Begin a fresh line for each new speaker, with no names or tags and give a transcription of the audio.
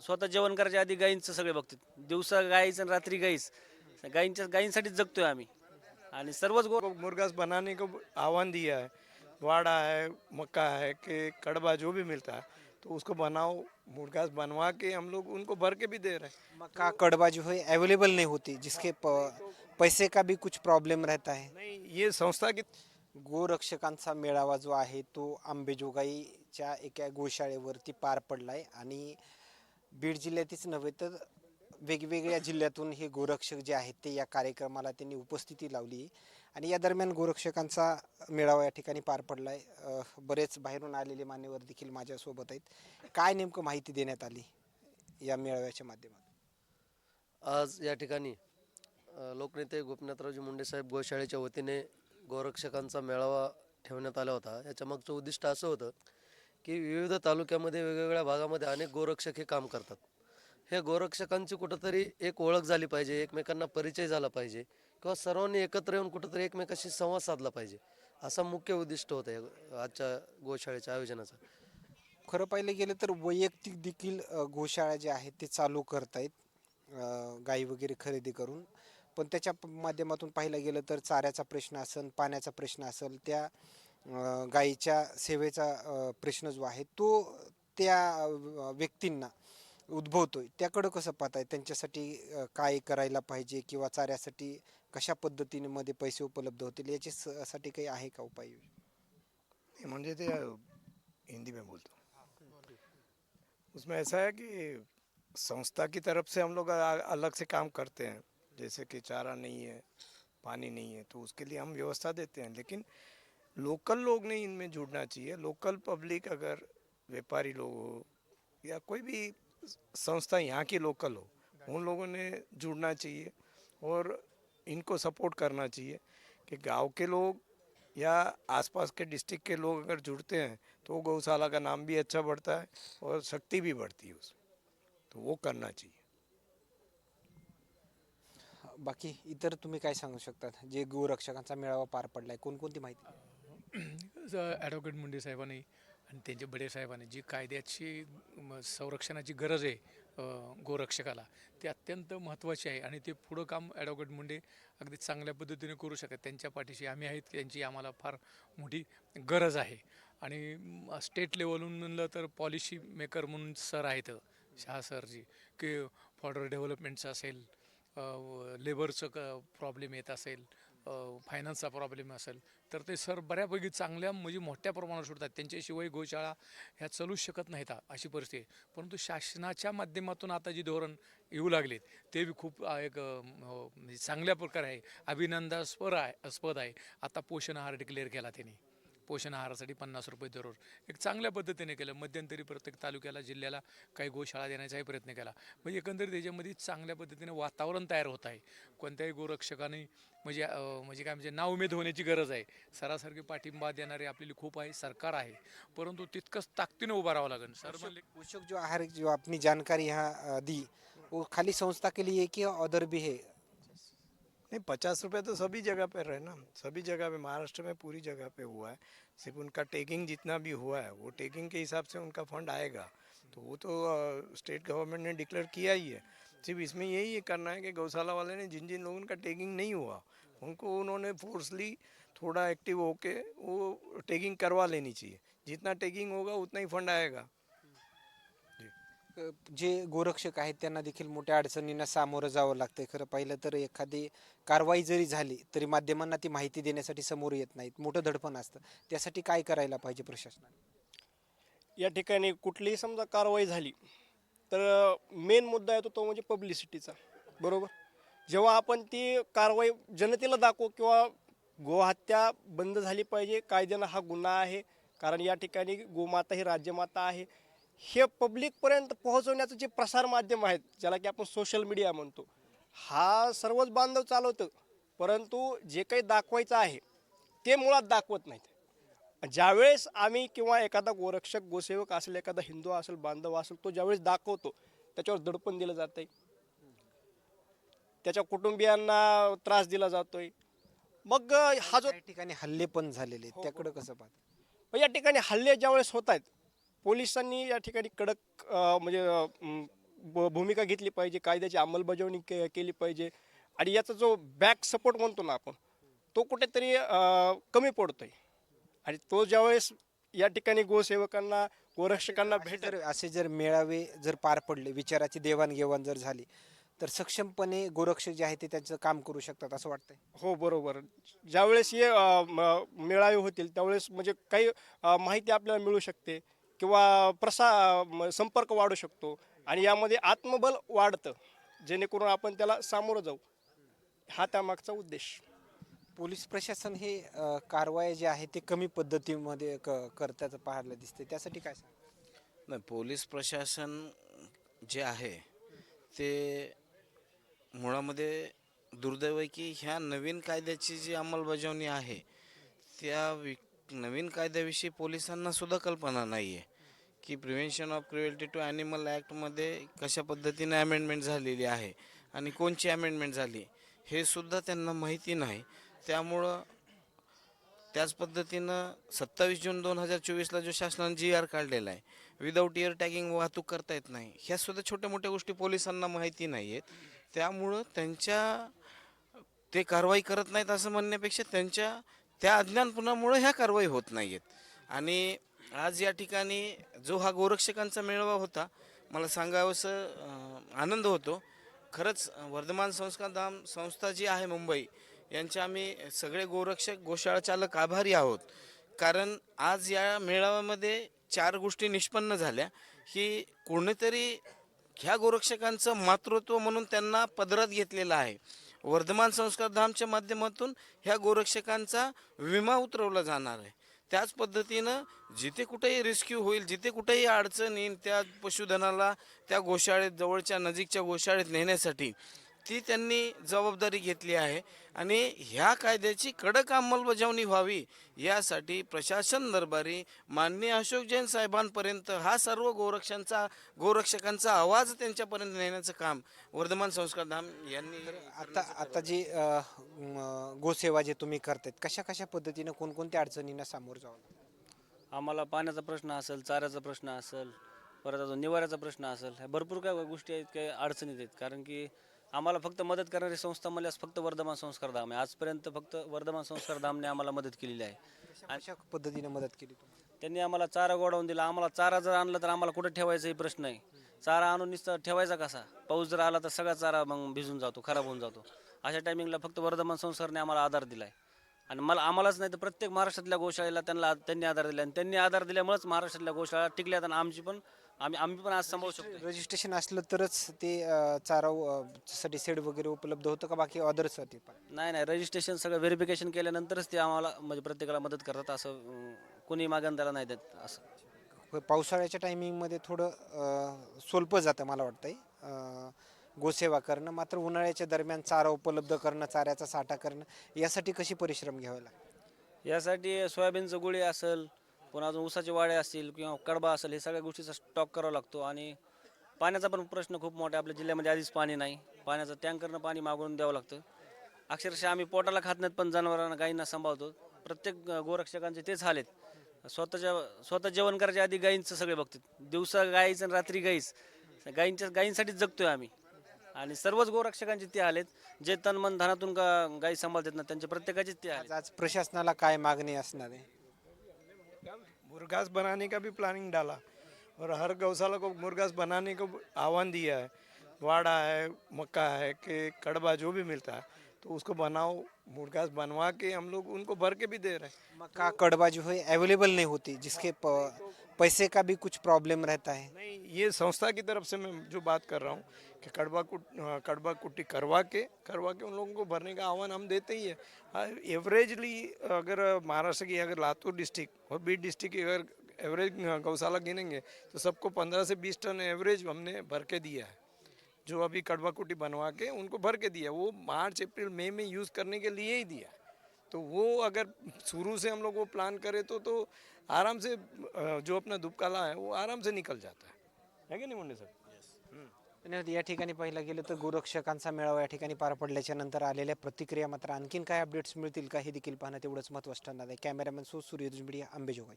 स्वतः जेवण करायच्या आधी गायींचं सगळे बघतात. दिवसा गायीचं आणि रात्री गाईच गायींच्या गायींसाठीच जगतोय आम्ही. आणि सर्वच गो
को मुर्गास बनाने को आह्वान दिया है. वाड़ा है मक्का है कि कड़वा जो भी मिलता है तो उसको बनाओ मुर्गास बनवा के हम लोग उनको भर के भी दे रहे हैं।
मक्का कड़वा जो है अवेलेबल नहीं होती जिसके प- पैसे का भी कुछ प्रॉब्लम रहता है।
नहीं ये संस्था की
गोरक्षकांचा मेळावा जो आहे तो आंबेजोगाईच्या एका गोशाळेवरती पार पडलाय आणि बीड जिल्ह्यातच नव्हे तर वेगवेगळ्या जिल्ह्यातून हे गोरक्षक जे आहेत ते या कार्यक्रमाला त्यांनी उपस्थिती लावली. आणि या दरम्यान गोरक्षकांचा मेळावा या ठिकाणी पार पडलाय. आहे बरेच बाहेरून आलेले मान्यवर देखील माझ्यासोबत आहेत. काय नेमकं माहिती देण्यात आली या मेळाव्याच्या माध्यमातून?
आज या ठिकाणी लोकनेते गोपीनाथरावजी मुंडे साहेब गोशाळेच्या वतीने गोरक्षकांचा मेळावा ठेवण्यात आला होता. याच्या मागचं उद्दिष्ट असं होतं की विविध तालुक्यामध्ये वेगवेगळ्या भागामध्ये अनेक गोरक्षक हे काम करतात. हे गोरक्षकांची कुठंतरी एक ओळख झाली पाहिजे एकमेकांना परिचय झाला पाहिजे किंवा सर्वांनी एकत्र येऊन कुठंतरी एकमेकाशी संवाद साधला पाहिजे असा मुख्य उद्दिष्ट होता आजच्या गोशाळेच्या आयोजनाचा.
खरं पाहिलं गेलं तर वैयक्तिक देखील गोशाळा ज्या आहेत ते चालू करतायत गाई वगैरे खरेदी करून. पण त्याच्या माध्यमातून पाहिलं गेलं तर चाऱ्याचा प्रश्न असेल पाण्याचा प्रश्न असेल त्या गाईच्या सेवेचा प्रश्न जो आहे तो त्या व्यक्तींना उद्भवतोय. त्याकडं कसं पाहताय? त्यांच्यासाठी काय करायला पाहिजे किंवा चाऱ्यासाठी कशा पद्धतीने मध्ये पैसे उपलब्ध होतील? याच्यासाठी स- साठी काही आहे का उपाय?
म्हणजे ते हिंदी में बोलतो. उसमें ऐसा है कि संस्था की तरफ से हम लोग अलग से काम करते हैं. जैसे कि चारा नहीं है पानी नहीं है तो उसके लिए हम व्यवस्था देते हैं. लेकिन लोकल लोग नहीं इनमें जुड़ना चाहिए। लोकल पब्लिक अगर व्यापारी लोग हो या कोई भी संस्था यहाँ की लोकल हो उन लोगों ने जुड़ना चाहिए और इनको सपोर्ट करना चाहिए कि गाँव के लोग या आसपास के डिस्ट्रिक्ट के लोग अगर जुड़ते हैं तो गौशाला का नाम भी अच्छा बढ़ता है और शक्ति भी बढ़ती है उसमें। तो वो करना चाहिए।
बाकी इतर तुम्ही काय सांगू शकतात? जे गोरक्षकांचा मेळावा पार पडलाय कोणकोणती माहिती?
ॲडव्होकेट मुंडे साहेबांनी आणि त्यांचे बडे साहेबांनी जी कायद्याची संरक्षणाची गरज आहे गोरक्षकाला ती अत्यंत महत्त्वाची आहे आणि ते पुढं काम ॲडव्होकेट मुंडे अगदी चांगल्या पद्धतीने करू शकतात. त्यांच्या पाठीशी आम्ही आहेत त्यांची आम्हाला फार मोठी गरज आहे. आणि स्टेट लेवलहून म्हणलं तर पॉलिसी मेकर म्हणून सर आहेत शहा सरजी की फॉर्डर डेव्हलपमेंटचं असेल लेबरचं क प्रॉब्लेम येत असेल फायनान्सचा प्रॉब्लेम असेल तर ते सर बऱ्यापैकी चांगल्या म्हणजे मोठ्या प्रमाणावर सोडतात. त्यांच्याशिवाय गोशाळा ह्या चालूच शकत नाहीत अशी परिस्थिती आहे. परंतु शासनाच्या माध्यमातून आता जी धोरण येऊ लागलेत ते बी खूप एक हो, म्हणजे चांगल्या प्रकारे आहे. अभिनंदास्पद आहे स्पद आहे. आता पोषण आहार डिक्लेअर केला त्यांनी. पोषण आहारासाठी पन्नास रुपये दररोज. एक चांगल्या पद्धतीने केलं. मध्यंतरी प्रत्येक तालुक्याला जिल्ह्याला काही गोशाळा देण्याचाही प्रयत्न केला. म्हणजे एकंदरीत त्याच्यामध्ये चांगल्या पद्धतीने वातावरण तयार होत आहे. कोणत्याही गोरक्षकाने म्हणजे म्हणजे काय म्हणजे नाउमेद होण्याची गरज आहे. सरासारखी पाठिंबा देणारे आपल्याला खूप आहे सरकार आहे. परंतु तितकंच ताकदीने उभं राहावं लागेल. सर
पोषक जो आहार जो अपनी जानकारी यहाँ अ, दी वो खाली संस्था के लिए कि अदर भी है?
नहीं, पचास रुपये तो सभी जगह पे रहे ना। सभी जगह पे, महाराष्ट्र में पूरी जगह पे हुआ है। सिर्फ़ उनका टेकिंग जितना भी हुआ है, वो टेकिंग के हिसाब से उनका फंड आएगा। तो वो तो स्टेट गवर्नमेंट ने डिक्लेयर किया ही है। सिर्फ़ इसमें यही करना है कि गौशाला वाले ने जिन जिन लोगों का टेकिंग नहीं हुआ, उनको उन्होंने फोर्सली थोड़ा एक्टिव होके वो टेकिंग करवा लेनी चाहिए। जितना टेकिंग होगा, उतना ही फंड आएगा।
जे गोरक्षक आहेत त्यांना देखील मोठ्या अडचणींना सामोरं जावं लागतंय. खरं पाहिलं तर एखादी कारवाई जरी झाली तरी माध्यमांना ती माहिती देण्यासाठी समोर येत नाहीत. मोठं धडपण असतं. त्यासाठी काय करायला पाहिजे प्रशासनाने?
या ठिकाणी कुठलीही समजा कारवाई झाली तर मेन मुद्दा येतो तो म्हणजे पब्लिसिटीचा बरोबर? जेव्हा आपण ती कारवाई जनतेला दाखवू किंवा गोहत्या बंद झाली पाहिजे कायद्यानं हा गुन्हा आहे कारण या ठिकाणी गोमाता ही राज्यमाता आहे हे पब्लिकपर्यंत पोहोचवण्याचं जे प्रसार माध्यम आहेत ज्याला की आपण सोशल मीडिया म्हणतो हा सर्वच बांधव चालवतं. परंतु जे काही दाखवायचं आहे ते मुळात दाखवत नाहीत. ज्यावेळेस आम्ही किंवा एखादा गोरक्षक गोसेवक असेल एखादा हिंदू असेल बांधव असेल तो ज्यावेळेस दाखवतो त्याच्यावर दडपण दिलं जातंय. त्याच्या कुटुंबियांना त्रास दिला जातोय. मग हा जो
ठिकाणी हल्ले पण झालेले आहेत त्याकडं कसं पाहत?
या ठिकाणी हल्ले ज्यावेळेस होत आहेत पोलिसांनी या ठिकाणी कडक म्हणजे भूमिका घेतली पाहिजे कायद्याची अंमलबजावणी के केली पाहिजे. आणि याचा जो बॅक सपोर्ट म्हणतो ना आपण तो कुठेतरी कमी पडतोय. आणि तो ज्यावेळेस या ठिकाणी गोसेवकांना गोरक्षकांना भेट
असे जर मेळावे जर पार पडले विचाराची देवाणघेवाण जर झाली तर सक्षमपणे गोरक्षक जे आहे ते त्याचं काम करू शकतात असं वाटतंय.
हो बरोबर. ज्यावेळेस हे मेळावे होतील त्यावेळेस म्हणजे काही माहिती आपल्याला मिळू शकते. किंवा प्रसा म- संपर्क वाढू शकतो. आणि यामध्ये आत्मबल वाढतं जेणेकरून आपण त्याला सामोरं जाऊ. हा त्यामागचा उद्देश.
पोलीस प्रशासन हे अ, कारवाई जे आहे ते कमी पद्धतीमध्ये क करताचं पाहायला दिसते त्यासाठी काय सांगा
नाही पोलीस प्रशासन जे आहे ते मुळामध्ये दुर्दैव आहे की ह्या नवीन कायद्याची जी अंमलबजावणी आहे त्या वि नवीन कायद्याविषयी पोलिसांना सुद्धा कल्पना नाही आहे की prevention of cruelty to animal ॲक्टमध्ये कशा पद्धतीने अमेंडमेंट झालेली आहे आणि कोणची अमेंडमेंट झाली हे सुद्धा त्यांना माहिती नाही. त्यामुळं त्याच पद्धतीनं सत्तावीस जून दोन हजार चोवीसला जो शासनानं जी आर काढलेला आहे विदाऊट इयर टॅगिंग वाहतूक करता येत नाही ह्या सुद्धा छोट्या मोठ्या गोष्टी पोलिसांना माहिती नाही आहेत त्यामुळं त्यांच्या ते कारवाई करत नाहीत असं म्हणण्यापेक्षा त्यांच्या त्या अज्ञानपणामुळं ह्या कारवाई होत नाही आहेत आणि आज या ठिकाणी जो हा गोरक्षकांचा मेळावा होता मला सांगावंसं आनंद होतो. खरंच वर्धमान संस्कार धाम संस्था जी आहे मुंबई यांचे आम्ही सगळे गोरक्षक गोशाळा चालक आभारी आहोत. कारण आज या मेळाव्यामध्ये चार गोष्टी निष्पन्न झाल्या. की कोणीतरी ह्या गोरक्षकांचं मातृत्व म्हणून त्यांना पदरात घेतलेलं आहे. वर्धमान संस्कारधामच्या माध्यमातून ह्या गोरक्षकांचा विमा उतरवला जाणार आहे. त्याच पद्धतीनं जिथे कुठेही रेस्क्यू होईल जिथे कुठेही अडचण येईल त्या पशुधनाला त्या गोशाळेत जवळच्या नजीकच्या गोशाळेत नेण्यासाठी ती त्यांनी जबाबदारी घेतली आहे आणि ह्या कायद्याची कडक अंमलबजावणी व्हावी यासाठी प्रशासन दरबारी माननीय अशोक जैन साहेबांपर्यंत हा सर्व गोरक्षांचा गोरक्षकांचा आवाज त्यांच्यापर्यंत नेण्याचं काम वर्धमान संस्कार धाम यांनी
आता आता जी गोसेवा जे तुम्ही करतायत कशा कशा पद्धतीनं कोणकोणत्या अडचणींना सामोरं जावं?
आम्हाला पाण्याचा प्रश्न असेल चाऱ्याचा प्रश्न असेल परत अजून निवाऱ्याचा प्रश्न असेल ह्या भरपूर काय गोष्टी आहेत काही अडचणीत आहेत कारण की आम्हाला फक्त मदत करणारी संस्था म्हणल्यास फक्त वर्धमान संस्कार धाम आहे. आजपर्यंत फक्त वर्धमान संस्कार धामने आम्हाला मदत केलेली आहे.
कशा पद्धतीने मदत केली
त्यांनी आम्हाला चारा गोडावून दिला. आम्हाला चारा जर आणला तर आम्हाला कुठे ठेवायचा ही प्रश्न आहे चारा आणून नुसतं ठेवायचा कसा? पाऊस जर आला तर सगळा चारा मग भिजून जातो खराब होऊन जातो. अशा टायमिंगला फक्त वर्धमान संस्कारने आम्हाला आधार दिला आहे आणि मला आम्हालाच नाही तर प्रत्येक महाराष्ट्रातल्या गोशाळेला त्यांना त्यांनी आधार दिला आणि त्यांनी आधार दिल्यामुळेच महाराष्ट्रातल्या गोशाळा टिकल्यात आणि आमची पण आम्ही आम्ही पण आज सांभाळू शकतो
रजिस्ट्रेशन असलं तरच ते अ, चारा अ, साठी सेड वगैरे उपलब्ध होतं का? बाकी अदरसाठी पण?
नाही नाही. रजिस्ट्रेशन सगळं व्हेरिफिकेशन केल्यानंतरच ते आम्हाला म्हणजे प्रत्येकाला मदत करतात असं अं, कोणी मागण त्याला नाही देत असं.
प- पावसाळ्याच्या टायमिंगमध्ये थोडं अ, सोलपं जातं मला वाटतंय. अ, गोसेवा करणं मात्र उन्हाळ्याच्या दरम्यान चारा उपलब्ध करणं चाऱ्याचा साठा करणं यासाठी कशी परिश्रम घ्यावे लागतात?
यासाठी सोयाबीनचं गुळी असेल पुन्हा अजून ऊसाचे वाडे असतील किंवा कडबा असेल हे सगळ्या गोष्टीचा स्टॉक करावा लागतो. आणि पाण्याचा पण प्रश्न खूप मोठा आहे. आपल्या जिल्ह्यामध्ये आधीच पाणी नाही. पाण्याचं टँकरनं पाणी मागवून द्यावं लागतं. अक्षरशः आम्ही पोटाला खात नाहीत पण जनावरांना गायींना सांभाळतो. प्रत्येक गोरक्षकांचे तेच हाल आहेत. स्वतःच्या स्वतः जेवण करायच्या आधी गायींचं सगळे बघतात. दिवसा गायीचं आणि रात्री गाईच गायींच्या गायींसाठीच जगतोय आम्ही. आणि सर्वच गोरक्षकांचे ते आलेत जे तन मन धनातून का गायी सांभाळतात ना त्यांचे प्रत्येकाचेच ते आहेत.
आज प्रशासनाला काय मागणी असणार आहे?
मुर्गास बनाने का भी प्लानिंग डाला और हर गौशाला को मुर्गास बनाने को आह्वान दिया है। वाड़ा है, मक्का है कि कड़वा जो भी मिलता है तो उसको बनाओ, मुर्गास बनवा के हम लोग उनको भर के भी दे रहे हैं।
मक्का, कड़वा जो है अवेलेबल नहीं होती, जिसके पैसे का भी कुछ प्रॉब्लम रहता है।
नहीं ये संस्था की तरफ़ से मैं जो बात कर रहा हूँ कि कड़वा कुट हाँ, कड़वा कुट्टी करवा के करवा के उन लोगों को भरने का आह्वान हम देते ही है। एवरेजली अगर महाराष्ट्र की अगर लातूर डिस्ट्रिक्ट और बीड डिस्ट्रिक्ट की अगर एवरेज गौशाला गिनेंगे तो सबको पंद्रह से बीस टन एवरेज हमने भर के दिया है। जो अभी कड़वा कुट्टी बनवा के उनको भर के दिया वो मार्च अप्रैल मई में यूज़ करने के लिए ही दिया तो वो अगर शुरू से हम लोग वो प्लान करें तो तो आराम से जो अपना दुबकाला है वो आराम से निकल जाता है। है की नाही मुंडे सर?
या ठिकाणी पाहिलं गेलं तर गोरक्षकांचा मेळावा या ठिकाणी पार पडल्याच्या नंतर आलेल्या प्रतिक्रिया मात्र आणखीन काय अपडेट्स मिळतील का हे देखील पाहणं तेवढंच महत्त्वाचं ठरणार आहे. कॅमेरामॅन सो सूर्यदुज मीडिया अंबेजोगाई